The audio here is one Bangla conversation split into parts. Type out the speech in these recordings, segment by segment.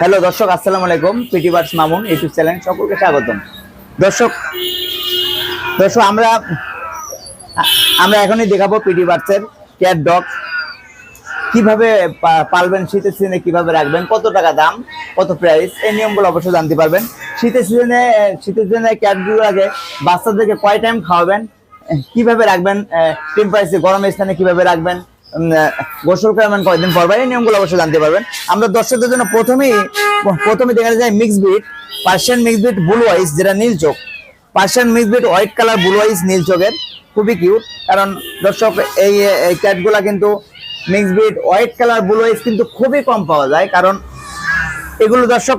হ্যালো দর্শক, আসসালামু আলাইকুম। PT birds Mamun, YouTube channel সকলকে স্বাগতম। দর্শক দর্শক, আমরা আমরা এখনই দেখাবো পিটি বার্সের ক্যাট ডগ। কীভাবে পালবেন শীতের সিজনে, কীভাবে রাখবেন, কত টাকা দাম, কত প্রাইস এই নিয়মগুলো অবশ্যই জানতে পারবেন। শীতের সিজনে শীতের সিজনে ক্যাটগুলো আগে বাচ্চাদেরকে কয় টাইম খাওয়াবেন, কীভাবে রাখবেন টেম্পারেচার গরমের স্থানে কীভাবে রাখবেন গোসল করাবেন কয়েকদিন পর এই নিয়মগুলো অবশ্যই জানতে পারবেন। আমরা দর্শকদের জন্য প্রথমেই, প্রথমে দেখা যায় mix breed Persian mix breed blue eyes যেটা নীল চোখ। Persian mix breed white colour blue eyes নীল চোখের। খুবই কিউট কারণ দর্শক, এই এই ক্যাটগুলা কিন্তু mix breed white colour blue eyes কিন্তু খুবই কম পাওয়া যায়, কারণ এগুলো দর্শক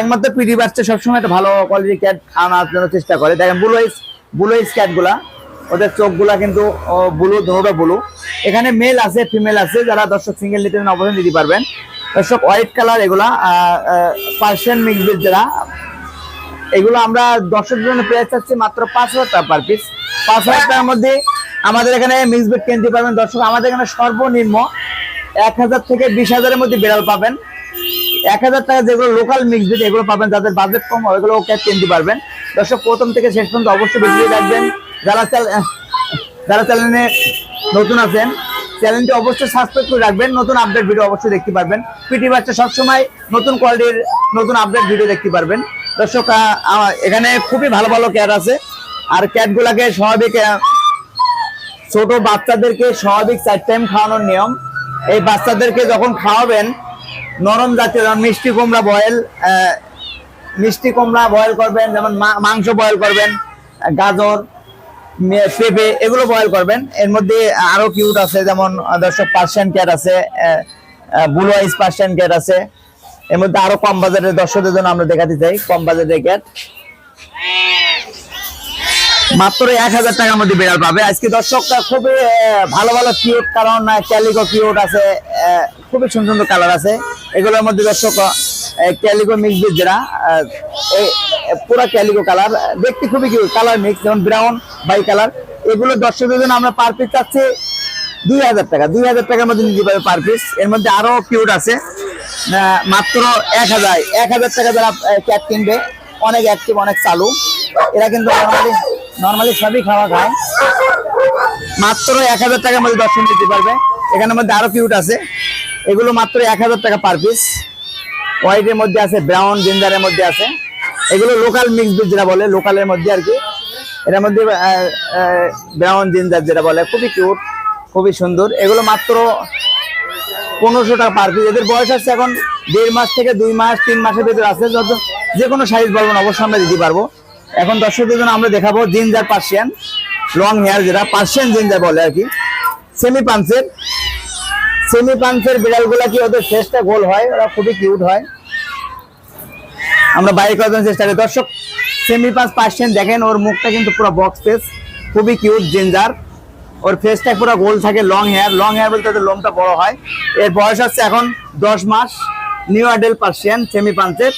একমাত্র পিডি বাচ্চা সবসময় একটা ভালো কোয়ালিটি ক্যাট আনার জন্য চেষ্টা করে। দেখেন ব্লু আইস ব্লু আইস ক্যাটগুলা ওদের চোখগুলা কিন্তু ব্লু ধরোটা ব্লু। এখানে মেল আছে ফিমেল আছে, যারা দর্শক সিঙ্গেল নিতে অবশ্যই নিতে পারবেন। দর্শক হোয়াইট কালার এগুলা পার্সিয়ান মিক্স বিট যারা, এগুলো আমরা দর্শকের জন্য প্রাইস চাচ্ছি মাত্র পাঁচ হাজার টাকা পার পিস পাঁচ হাজার টাকার মধ্যে আমাদের এখানে মিক্স বেড কিনতে পারবেন দর্শক। আমাদের এখানে সর্বনিম্ন এক হাজার থেকে বিশ হাজারের মধ্যে বিড়াল পাবেন। এক হাজার টাকা যেগুলো লোকাল মিক্স বেড এগুলো পাবেন। যাদের বাজেট কম হয় ওইগুলো ক্যাশ কিনতে পারবেন। দর্শক, প্রথম থেকে শেষ পর্যন্ত অবশ্যই বেশি রাখবেন যারা যারা চ্যানেলে নতুন আছেন, চ্যানেলটি অবশ্যই সাবস্ক্রাইব করে রাখবেন। নতুন আপডেট ভিডিও অবশ্যই দেখতে পারবেন। পিটি বাচ্চা সবসময় নতুন কোয়ালিটির নতুন আপডেট ভিডিও দেখতে পারবেন। দর্শক এখানে খুবই ভালো ভালো ক্যাট আছে। আর ক্যাট গুলাকে স্বাভাবিক ছোট বাচ্চাদেরকে স্বাভাবিক চার টাইম খাওয়ানোর নিয়ম। এই বাচ্চাদেরকে যখন খাওয়াবেন, নরম জাতীয়, যেমন মিষ্টি কুমড়া বয়েল মিষ্টি কুমড়া বয়েল করবেন, যেমন মাংস বয়েল করবেন, গাজর পেঁপে, এগুলো বয়েল করবেন। এর মধ্যে আরও কিউট আছে, যেমন দর্শক পার্সিয়ান ক্যাট আছে ব্লু আইস পার্সিয়ান ক্যাট আছে। এর মধ্যে আরও কম বাজারের দর্শকদের জন্য আমরা দেখাতে চাই, কম বাজারের ক্যাট মাত্র এক হাজার টাকার মধ্যে বিড়াল পাবে। আজকে দর্শকরা খুবই ভালো ভালো কিউট কারণ ক্যালিকো কিউট আছে খুবই সুন্দর সুন্দর কালার আছে। এগুলোর মধ্যে দর্শক ক্যালিকো মিক্স পুরা ক্যালিকো কালার। দেখতে খুবই কিউট কালার মিক্স যেমন ব্রাউন বাই কালার এগুলো দর্শকদের জন্য আমরা পার পিস চাচ্ছি দুই হাজার টাকা। দুই হাজার টাকার মধ্যে নিতে পারবে পার পিস এর মধ্যে আরও কিউট আছে। মাত্র এক হাজার এক হাজার টাকা যারা ক্যাট কিনবে, অনেক অ্যাক্টিভ অনেক চালু। এরা কিন্তু নর্মালি নর্মালি সবই খাওয়া খায়। মাত্র এক হাজার টাকার মধ্যে দর্শন দিতে পারবে। এখানের মধ্যে আরও কিউট আছে। এগুলো মাত্র এক হাজার টাকা পার পিস হোয়াইটের মধ্যে আছে ব্রাউন জিঞ্জারের মধ্যে আছে। এগুলো লোকাল মিক্স বিট যেটা বলে লোকালের মধ্যে আর কি। এটার মধ্যে ব্রাউন জিঞ্জার যেটা বলে, খুবই কিউট খুবই সুন্দর। এগুলো মাত্র পনেরোশো টাকা পার পিস এদের বয়স আছে এখন দেড় মাস থেকে দুই মাস, তিন মাসের ভিতরে আছে। যত যে কোনো সাইজ বলবেন অবশ্যই আমরা দিতে পারব। এখন দর্শকদের জন্য আমরা দেখাবো জিঞ্জার পার্সিয়ান লং হেয়ার যেটা পার্সিয়ান জিঞ্জার বলে আর কি। সেমি পাঞ্চের সেমি পাঞ্চের বিড়ালগুলা কি ওদের ফেসটা গোল হয়? ওরা খুবই কিউট হয়। আমরা বাইরে করার চেষ্টা করি। দর্শক সেমি পাঁচ পার্সেন্ট দেখেন, ওর মুখটা কিন্তু পুরো বক্স ফেস খুবই কিউট জিঞ্জার ওর ফেসটা পুরো গোল থাকে লং হেয়ার লং হেয়ার বলতে ওদের লোমটা বড় হয়। এর বয়স হচ্ছে এখন দশ মাস নিউ আডেল পার্সিয়ান সেমি পাঞ্চের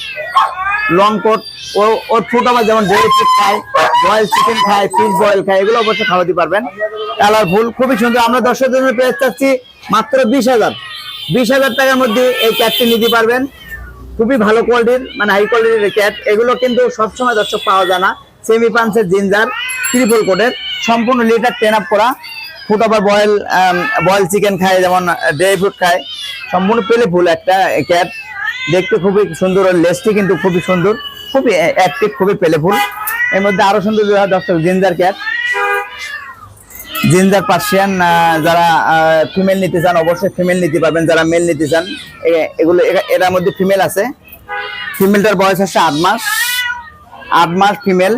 লং কোট ও, ওর ফুড আবার যেমন ড্রাই ফ্রুট খায় বয়েল চিকেন খায় ফিশ বয়েল খায়, এগুলো অবশ্যই খাওয়াতে পারবেন। কালারফুল খুবই সুন্দর। আমরা দর্শকদের জন্য পেয়ে চাচ্ছি মাত্র বিশ হাজার। বিশ হাজার টাকার মধ্যে এই ক্যাটটি নিতে পারবেন। খুবই ভালো কোয়ালিটির মানে হাই কোয়ালিটির ক্যাট এগুলো কিন্তু সবসময় দর্শক পাওয়া যায় না। সেমি পাঞ্চের জিঞ্জার ত্রিপল কোটের সম্পূর্ণ লিটার টেন আপ করা। Food over boil boil chicken খায়, যেমন ড্রাই ফ্রুট খায়। সম্পূর্ণ পেলে ফুল একটা ক্যাট দেখতে খুবই সুন্দর ওর লেসটি কিন্তু খুবই সুন্দর। খুবই অ্যাক্টিভ খুবই পেলে ফুল এর মধ্যে আরও সুন্দর দর্শক জিঞ্জার ক্যাট জিঞ্জার পার্সিয়ান যারা ফিমেল নিতে চান, অবশ্যই ফিমেল নিতে পারবেন, যারা মেল নিতে চান। এগুলো এটার মধ্যে ফিমেল আছে। ফিমেলটার বয়স হচ্ছে আট মাস। আট মাস ফিমেল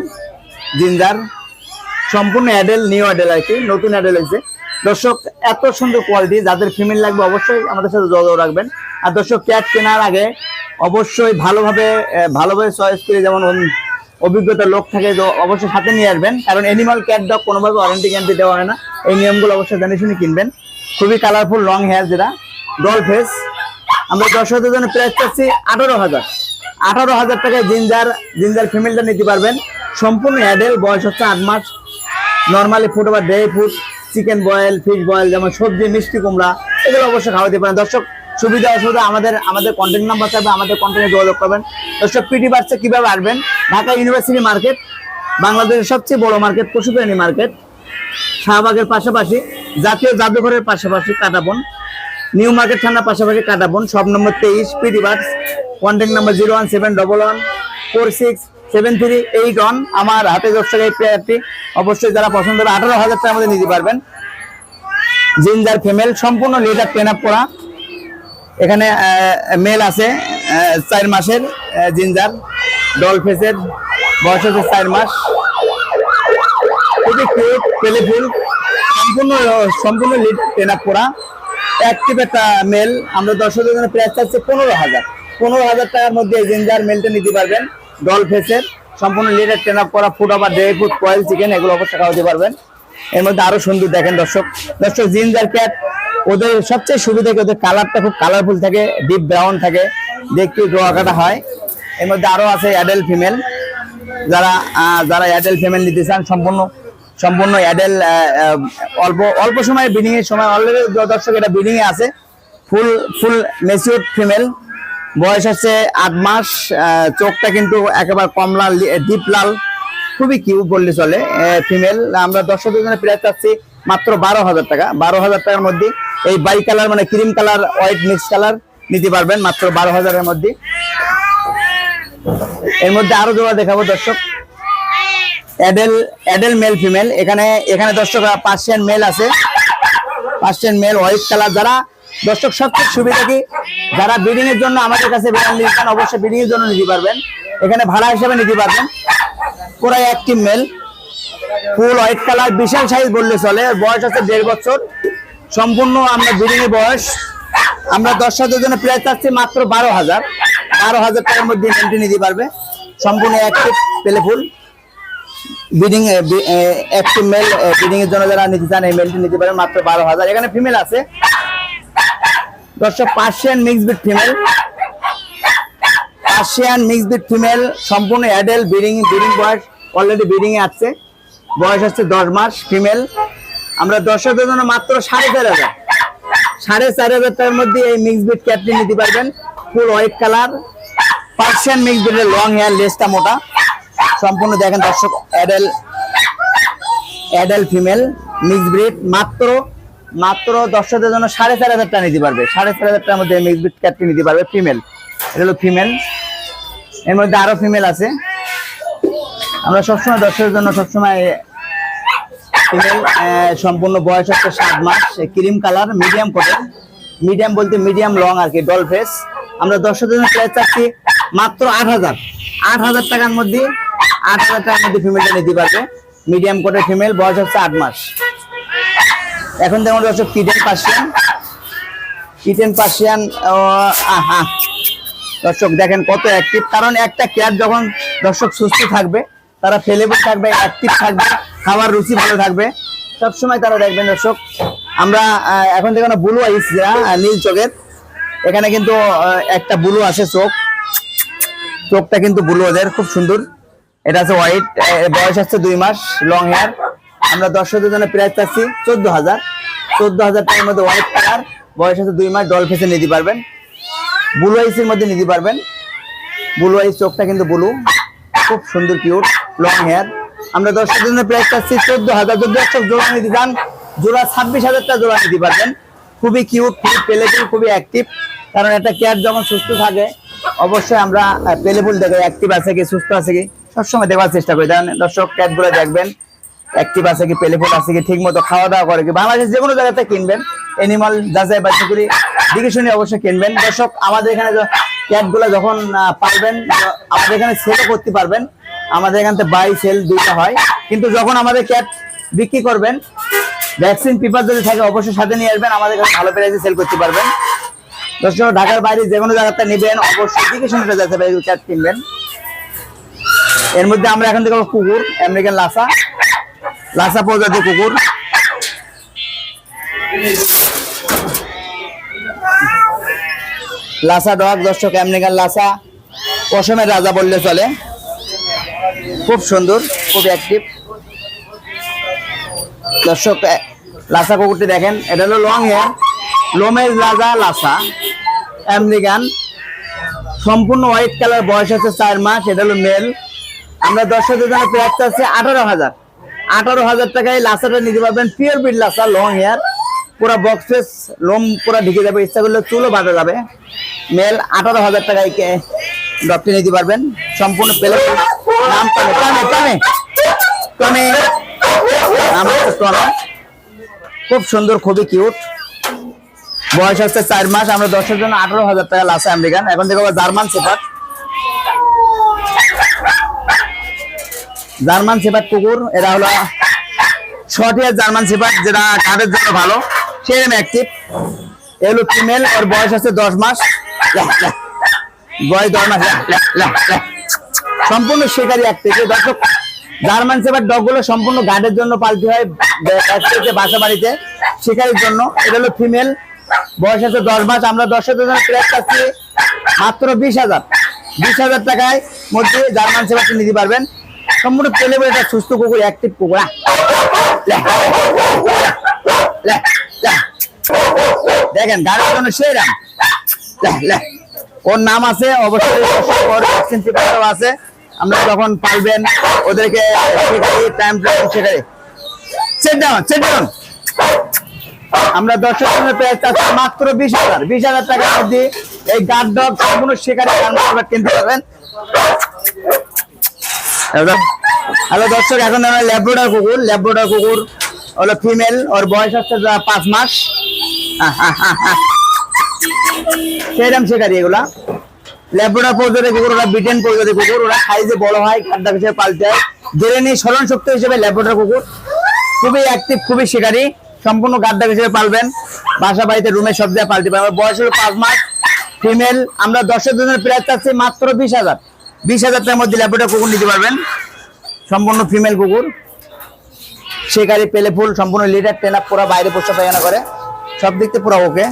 জিঞ্জার সম্পূর্ণ অ্যাডেল নিউ অ্যাডেল আর কি, নতুন অ্যাডেল হয়েছে। দর্শক, এত সুন্দর কোয়ালিটি যাদের ফিমেল লাগবে অবশ্যই আমাদের সাথে যোগাযোগ রাখবেন। আর দর্শক ক্যাট কেনার আগে অবশ্যই ভালোভাবে ভালোভাবে চয়েস করে যেমন অভিজ্ঞতা লোক থাকে তো অবশ্যই সাথে নিয়ে আসবেন। কারণ এনিমাল ক্যাট ডগ কোনোভাবে ওয়ারেন্টি গ্যারান্টি দেওয়া হয় না। এই নিয়মগুলো অবশ্যই জানিয়ে শুনে কিনবেন। খুবই কালারফুল লং হেয়ার যেটা ডল ফেস আমরা দর্শকদের জন্য প্রাইস চাচ্ছি আঠারো হাজার। আঠারো হাজার টাকায় জিঞ্জার জিঞ্জার ফিমেলটা নিতে পারবেন। সম্পূর্ণ অ্যাডেল বয়স হচ্ছে আট মাস। নর্মালি ফুড বা dry food chicken boil fish boil যেমন সবজি, মিষ্টি, কুমড়া, এগুলো অবশ্যই খাওয়াতে পারেন। দর্শক সুবিধা অসুবিধা, আমাদের আমাদের কন্ট্যাক্ট নাম্বার থাকবে, আমাদের কন্ট্যাক্টে যোগাযোগ করবেন। দর্শক পিটি বার্সে কীভাবে আসবেন ঢাকা ইউনিভার্সিটি মার্কেট বাংলাদেশের সবচেয়ে বড় মার্কেট পশুপ্রাণী মার্কেট শাহবাগের পাশাপাশি, জাতীয় জাদুঘরের পাশাপাশি কাটাবন নিউ মার্কেট থানার পাশাপাশি কাটাবন সব নম্বর তেইশ PT birds contact number zero one seven double one four six seven three eight one আমার হাতে দর্শক এই প্লেয়ারটি অবশ্যই যারা পছন্দ হবে, আঠারো হাজার টাকার মধ্যে নিতে পারবেন। জিঞ্জার ফিমেল সম্পূর্ণ লিটার টেন আপ করা এখানে মেল আছে চার মাসের জিঞ্জার, ডল ফেসের, বয়স হচ্ছে চার মাস। খুবই কিউট পেলেফুল সম্পূর্ণ সম্পূর্ণ লিটার টেন আপ করা। অ্যাক্টিভ একটা মেল আমরা দর্শকের জন্য প্রাইস চাচ্ছি পনেরো হাজার। পনেরো হাজার টাকার মধ্যে জিঞ্জার মেলটা নিতে পারবেন। ডল ফেসের, সম্পূর্ণ লিটার টেন আপ করা ফুড আবার ড্রাই ফুড কয়েল চিকেন এগুলো অবশ্যই খাওয়াতে পারবেন। এর মধ্যে আরও সুন্দর দেখেন দর্শক। দর্শক, জিঞ্জার ক্যাট ওদের সবচেয়ে সুবিধা কি? ওদের কালারটা খুব কালারফুল থাকে ডিপ ব্রাউন থাকে, দেখতে রোয়া কাটা হয়। এর মধ্যে আরও আছে অ্যাডেল ফিমেল যারা যারা এয়ারটেল ফিমেল নিতে চান, সম্পূর্ণ সম্পূর্ণ এয়ারটেল অল্প অল্প সময় বিডিং এর সময় অলরেডি দর্শক এটা বিডিং এ আছে। ফুল ফুল মেচিউর ফিমেল বয়স হচ্ছে আট মাস চোখটা কিন্তু একেবারে কমলা ডিপ লাল। খুবই কিউ বললে চলে ফিমেল আমরা দর্শকের জন্য প্রাইস চাচ্ছি মাত্র বারো হাজার টাকা। বারো হাজার টাকার মধ্যে এই বাই কালার মানে cream colour, white mix colour নিতে পারবেন মাত্র বারো হাজারের মধ্যে। এর মধ্যে আরও জোড়া দেখাবো দর্শক। অ্যাডেল অ্যাডেল মেল ফিমেল এখানে এখানে দর্শক পার্সিয়ান মেল আছে। পার্সিয়ান মেল হোয়াইট কালার যারা, দর্শক, সবচেয়ে সুবিধা কি? যারা ব্রিডিং এর জন্য আমাদের কাছে বিড়াল নিতে অবশ্যই ব্রিডিং এর জন্য নিতে পারবেন। এখানে ভাড়া হিসেবে নিতে পারবেন। পুরাই active male full white colour, বিশাল সাইজ বললে চলে। বয়স আছে দেড় বছর। সম্পূর্ণ আমরা এর বয়স। আমরা দর্শকদের জন্য প্রায় চাচ্ছি মাত্র বারো হাজার। বারো হাজার টাকার মধ্যে মেলটি নিতে পারবে। সম্পূর্ণ active playful. Breeding active male breeding এর জন্য যারা নিতে চান, এই মেলটি নিতে পারেন মাত্র বারো হাজার। এখানে ফিমেল আছে। দর্শক Persian mix breed female Persian mix breed female সম্পূর্ণ অ্যাডেল ব্রিডিং ব্রিডিং বয়স অলরেডি ব্রিডিং এ আছে। বয়স হচ্ছে দশ মাস ফিমেল আমরা দর্শকদের জন্য মাত্র সাড়ে চার হাজার। সাড়ে চার হাজার টাকার মধ্যে এই মিক্স বিট ক্যাপটি নিতে পারবেন। Full white colour Persian mix বিটের লং হেয়ার লেসটা মোটা। সম্পূর্ণ দেখেন দর্শক adult adult female mix breed মাত্র মাত্র দর্শকদের জন্য সাড়ে চার হাজার টাকা নিতে পারবে। সাড়ে চার হাজার টাকার মধ্যে মিক্স ব্রিড ক্যাটটি নিতে পারবে ফিমেল এটা হলো ফিমেল এর মধ্যে আরও ফিমেল আছে। আমরা সবসময় দর্শকের জন্য সবসময় ফিমেল সম্পূর্ণ বয়স হচ্ছে সাত মাস। ক্রিম কালার মিডিয়াম কোটের মিডিয়াম বলতে মিডিয়াম লং আর কি ডল ফেস আমরা দর্শকদের জন্য প্রাইস চাচ্ছি মাত্র আট হাজার। আট হাজার টাকার মধ্যে, আট হাজার টাকার মধ্যে ফিমেলটা নিতে পারবে। মিডিয়াম কোটের ফিমেল বয়স হচ্ছে আট মাস। এখন দেখুন দর্শক কিটেন পার্সিয়ান কিটেন পার্সিয়ান আহা। দর্শক, দেখেন কত অ্যাক্টিভ কারণ একটা কেয়ার যখন দর্শক সুস্থ থাকবে, তারা ফেলেবল থাকবে অ্যাক্টিভ থাকবে। খাবার রুচি ভালো থাকবে। সবসময় তারা দেখবেন দর্শক, আমরা এখন দেখুন বুলু আইস নীল চোখের। এখানে কিন্তু একটা বুলু আছে চোখ। চোখটা কিন্তু বুলু ওদের, খুব সুন্দর। এটা আছে হোয়াইট বয়স আছে দুই মাস লং হেয়ার আমরা দর্শকদের জন্য প্রাইস চাচ্ছি চোদ্দ হাজার। চোদ্দ হাজার টাকার মধ্যে হোয়াইট কালার বয়স আছে দুই মাস ডল ফেসে নিতে পারবেন। ব্লু আইসের মধ্যে নিতে পারবেন। বুলু আইস চোখটা কিন্তু ব্লু। খুব সুন্দর কিউট লং হেয়ার আমরা দর্শকদের জন্য প্রাইস চাচ্ছি চোদ্দ হাজার। যদি দর্শক জোড়া নিতে চান, জোড়া ছাব্বিশ হাজারটা জোড়া নিতে পারবেন। খুবই কিউট খুবই পেলেফুল খুবই অ্যাক্টিভ কারণ একটা ক্যাট যখন সুস্থ থাকে, অবশ্যই আমরা পেলেফুল দেখে অ্যাক্টিভ আছে কি, সুস্থ আছে কি, সবসময় দেওয়ার চেষ্টা করি। কারণ দর্শক ক্যাটগুলো দেখবেন অ্যাক্টিভ আছে কি পেলেফুল আছে কি ঠিক মতো খাওয়া দাওয়া করে কি বাংলাদেশ যে কোনো জায়গাতে কিনবেন। এনিমাল যাচাই বাছাই করে দেখে শুনে অবশ্যই কিনবেন। দর্শক, আমাদের এখানে ক্যাটগুলো যখন পারবেন আমাদের এখানে সেলও করতে পারবেন। আমাদের এখান থেকে বাই সেল দুইটা হয়। কিন্তু যখন আমাদের ক্যাট বিক্রি করবেন ভ্যাকসিন পেপার যদি থাকে, অবশ্যই সাথে নিয়ে আসবেন, আমাদের কাছে ভালো প্রাইসে সেল করতে পারবেন। দর্শক, ঢাকার বাইরে যে কোনো জায়গাতে নেবেন, অবশ্যই ক্যাট কিনবেন। এর মধ্যে আমরা এখন দেখো কুকুর আমেরিকান লাসা লাসা প্রজাতির কুকুর। লাসা ডগ দর্শক আমেরিকান লাসা পশমের রাজা বললে চলে। খুব সুন্দর, খুব অ্যাক্টিভ দর্শক লাসা কুকুরটি দেখেন, এটা হলো লং হেয়ার লোমেজ রাজা লাসা আমেরিকান সম্পূর্ণ হোয়াইট কালার বয়স আছে চার মাস, এটা হলো মেল আমরা দর্শকদের জন্য প্রাইস আছে আঠারো হাজার। আঠারো হাজার টাকায় লাসাটা নিতে পারবেন pure breed Lhasa long hair পুরো বক্সেস লোম পুরো ঢেকে যাবে, ইচ্ছা করলে চুলও বাঁধা যাবে। মেল আঠারো হাজার টাকায় ডগটি নিতে পারবেন। সম্পূর্ণ পেলে নাম নাম খুব সুন্দর, খুবই কিউট। বয়স হচ্ছে চার মাস, আমরা দশের জন্য আঠারো হাজার টাকা লাসে আমেরিকান। এখন দেখো জার্মান সেপার জার্মান সেপার কুকুর, এরা হলো ইয়ার জার্মান সেপার যেটা কাঠের জন্য ভালো সেরকম অ্যাক্টিভ ফিমেল ওর বয়স হচ্ছে দশ মাস। বয়স দশ মাস। সম্পূর্ণ শিকারি অ্যাক্টিভ দর্শক জার্মান সেপার ডগগুলো সম্পূর্ণ গার্ডের জন্য পালতে হয় বাসা বাড়িতে শিকারির জন্য। এটা হলো ফিমেল বয়স আছে দশ মাস আমরা দশ হাজার প্রাইস পাচ্ছি মাত্র বিশ হাজার। বিশ হাজার টাকায় মধ্যে জার্মান সেপারটি নিতে পারবেন। সম্পূর্ণ পেলে বলে একটা সুস্থ কুকুর অ্যাক্টিভ কুকুর লে। দেখেন গাড়ির জন্য সেই রাম লে, লে। ওর নাম আছে? অবশ্যই ওর আছে? আমরা যখন পালবেন ওদেরকে শেখাই। ডাউন সেট ডাউন আমরা দর্শক মাত্র বিশ হাজার। বিশ হাজার টাকার মধ্যে এই গার্ড ডগ সম্পূর্ণ শেখারে কিনতে পারবেন। হ্যালো দর্শক, এখন আমরা ল্যাব্রোডার কুকুর। ল্যাব্রোডার কুকুর হলো ফিমেল ওর বয়স হচ্ছে পাঁচ মাস। সেরকম শেখারি এগুলা। ল্যাব্রোডার প্রজাতির কুকুর ওরা ব্রিটেন প্রজাতির কুকুর ওরা সাইজে বড় হয়, খাদ্য হিসেবে জেনে নিয়ে স্মরণ শক্তি হিসেবে ল্যাব্রোডার কুকুর খুবই অ্যাক্টিভ খুবই শিকারী। সম্পূর্ণ গাদ্দার হিসেবে পালবেন। বাসা বাড়িতে রুমে সব বয়স হলো পাঁচ মাস ফিমেল আমরা দশের জনের প্রাইস চাচ্ছি মাত্র বিশ হাজার। বিশ হাজার টাকার মধ্যে ল্যাব্রোডার কুকুর নিতে পারবেন। সম্পূর্ণ ফিমেল কুকুর। শিকারি পেলে ফুল, সম্পূর্ণ লিটার টেন আপ পুরো বাইরে পোষা, পায়খানা করে। সব দিক থেকে পুরো ওকে।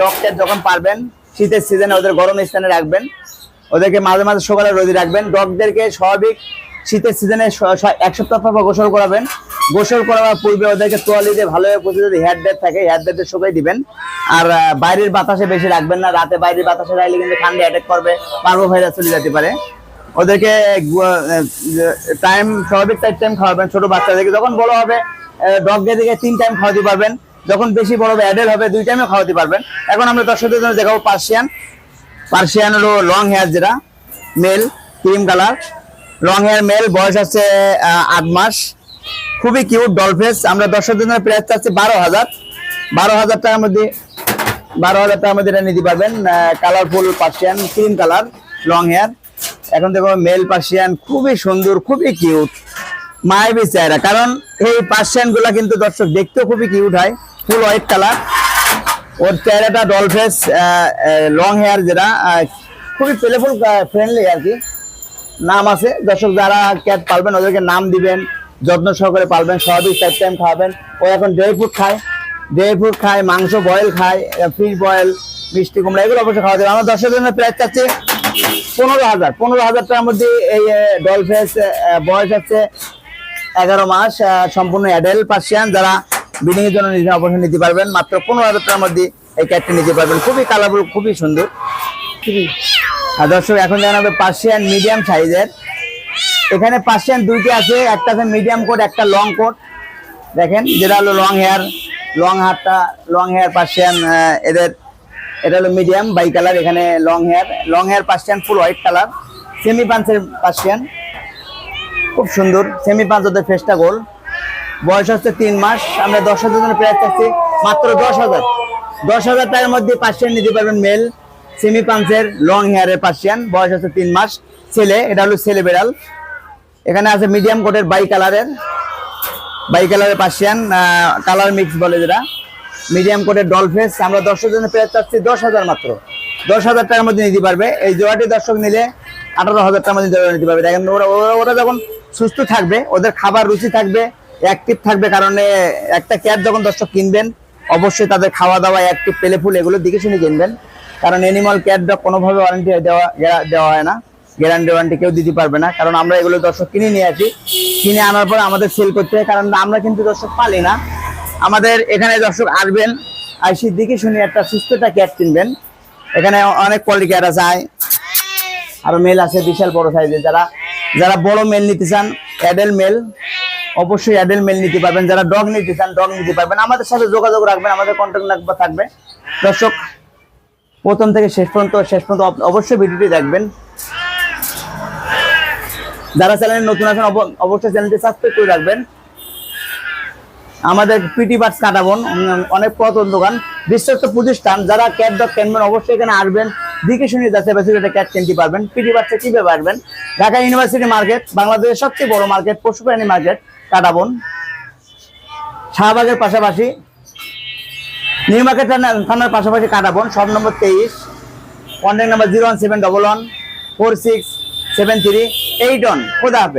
ডগদের যখন পারবেন, শীতের সিজনে ওদের গরম স্থানে রাখবেন। ওদেরকে মাঝে মাঝে সকালে রোদে রাখবেন। ডগদেরকে স্বাভাবিক শীতের সিজনে এক সপ্তাহ পর গোসল করাবেন। গোসল করাবার পূর্বে ওদেরকে তোয়ালি দিয়ে ভালোভাবে পুষে যদি হেয়ার ডেট থাকে হেয়ার ডেটে শুকাই দিবেন। আর বাইরের বাতাসে বেশি রাখবেন না। রাতে বাইরের বাতাসে রাখলে কিন্তু ঠান্ডা অ্যাটাক করবে পার্বো ভাইরাস চলে যেতে পারে। ওদেরকে টাইম স্বাভাবিক টাইম খাওয়াবেন। ছোট বাচ্চাদেরকে যখন বড় হবে ডগ দিকে তিন টাইম খাওয়াতে পারবেন। যখন বেশি বড় হবে অ্যাডেল হবে, দুই টাইমে খাওয়াতে পারবেন। এখন আমরা দর্শকদের জন্য দেখাবো পার্সিয়ান পার্সিয়ান হলো লং হেয়ার যেটা male cream colour long hair male বয়স আছে আট মাস। খুবই কিউট ডলফেস আমরা দর্শকদের জন্য প্রাইস চাচ্ছি বারো হাজার। বারো হাজার টাকার মধ্যে, বারো হাজার টাকার মধ্যে এটা নিতে পারবেন। Colourful Persian cream colour long hair এখন দেখো মেল পার্সিয়ান খুবই সুন্দর, খুবই কিউট মায়াবী চেহারা। কারণ এই পার্সিয়ানগুলা কিন্তু দর্শক দেখতেও খুবই কিউট হয়। ফুল হোয়াইট কালার। ওর চেহারাটা ডলফেস লং হেয়ার যেটা খুবই প্লেফুল ফ্রেন্ডলি আর কি। নাম আছে। দর্শক, যারা ক্যাট পালবেন, ওদেরকে নাম দিবেন, যত্ন সহকারে পালবেন স্বাভাবিক টাইপ টাইম খাওয়াবেন। ও এখন ড্রাই ফ্রুট খায়। ড্রাই ফ্রুট খায়, মাংস বয়েল খায় ফিশ বয়েল মিষ্টি কুমড়া, এগুলো অবশ্যই খাওয়া যাবে। আমার দর্শকের জন্য প্রাইস চাচ্ছে পনেরো হাজার। পনেরো হাজার টাকার মধ্যে এই ডলফেস বয়স হচ্ছে এগারো মাস সম্পূর্ণ অ্যাডেল পার্সিয়ান যারা এর জন্য নিজে অবশ্যই নিতে পারবেন। মাত্র পনেরো হাজার টাকার মধ্যে এই ক্যাটটি নিতে পারবেন। খুবই কালারফুল খুবই সুন্দর। আর দর্শক এখন জানাবে পার্সিয়ান মিডিয়াম সাইজের এখানে পার্সিয়ান দুইটি আছে। একটা আছে মিডিয়াম কোট একটা লং কোট দেখেন যেটা হলো লং হেয়ার লং হারটা লং হেয়ার পার্সিয়ান এদের এটা হলো মিডিয়াম বাই কালার এখানে long hair long hair Persian full white colour semi পাঞ্চের Persian খুব সুন্দর। সেমি পাঁচ ওদের ফেসটা গোল বয়স হচ্ছে তিন মাস, আমরা দশ হাজার জন্য প্রাইস চাচ্ছি, মাত্র দশ হাজার। দশ হাজার টাকার মধ্যে পার্সিয়ান নিতে পারবেন মেল সেমি পাঞ্চের লং হেয়ারের পার্সিয়ান বয়স হচ্ছে তিন মাস। ছেলে, এটা হলো ছেলে বেড়াল এখানে আছে মিডিয়াম কোটের বাই কালারের বাই কালারের পার্সিয়ান কালার মিক্স বলে যেটা। মিডিয়াম কোটের ডলফেস আমরা দর্শক জন্য প্রাইস চাচ্ছি দশ হাজার মাত্র। দশ হাজার টাকার মধ্যে নিতে পারবে। এই জোড়াটি দর্শক নিলে আঠারো হাজার টাকার মধ্যে নিতে পারবে। দেখেন ওরা- ওরা যখন সুস্থ থাকবে, ওদের খাবার রুচি থাকবে অ্যাক্টিভ থাকবে কারণে একটা ক্যাব যখন দর্শক কিনবেন, অবশ্যই তাদের খাওয়া দাওয়া অ্যাক্টিভ পেলে ফুল এগুলো দিকে শুনে কিনবেন। কারণ অ্যানিমাল ক্যাট ডগ কোনোভাবে ওয়ারেন্টি দেওয়া দেওয়া- হয় না। গ্যারান্টি ওয়ারেন্টি কেউ দিতে পারবে না। কারণ আমরা এগুলো দর্শক কিনে নিয়ে আসি। কিনে আনার পর আমাদের সেল করতে হয়। কারণ আমরা কিন্তু দর্শক পালি না। আমাদের এখানে দর্শক আসবেন আইসি দিকে শুনে একটা সুস্থটা ক্যাট কিনবেন। এখানে অনেক কোয়ালিটি ক্যাট আছে। আয়। আরও মেল আছে, বিশাল বড় সাইজের যারা যারা বড় মেল নিতে চান অ্যাডেল মেল অবশ্যই অ্যাডেল মেল নিতে পারবেন। যারা ডগ নিতে চান ডগ নিতে পারবেন। আমাদের সাথে যোগাযোগ রাখবেন, আমাদের কন্ট্যাক্ট নাম্বার থাকবে। দর্শক, প্রথম থেকে শেষ পর্যন্ত শেষ পর্যন্ত অবশ্যই ভিডিওটি দেখবেন। যারা চ্যানেলে নতুন আছেন অবশ্যই চ্যানেলটি সাবস্ক্রাইব করে রাখবেন। আমাদের পিটি বার্স কাটাবন অনেক পুরাতন দোকান। বিশ্বস্ত প্রতিষ্ঠান, যারা ক্যাট ডগ কিনবেন, অবশ্যই এখানে আসবেন। দিকে শুনে যাচ্ছে একটা ক্যাট কিনতে পারবেন। পিটি বার্সে কীভাবে আসবেন? ঢাকা ইউনিভার্সিটি মার্কেট বাংলাদেশের সবচেয়ে বড় মার্কেট পশুপ্রাণী মার্কেট কাটাবন। শাহবাগের পাশাপাশি নিউ মার্কেট থানা- থানার পাশাপাশি কাটাবন। সব নম্বর তেইশ। Contact number zero one seven double one four six seven three eight one খোদা হাফেজ।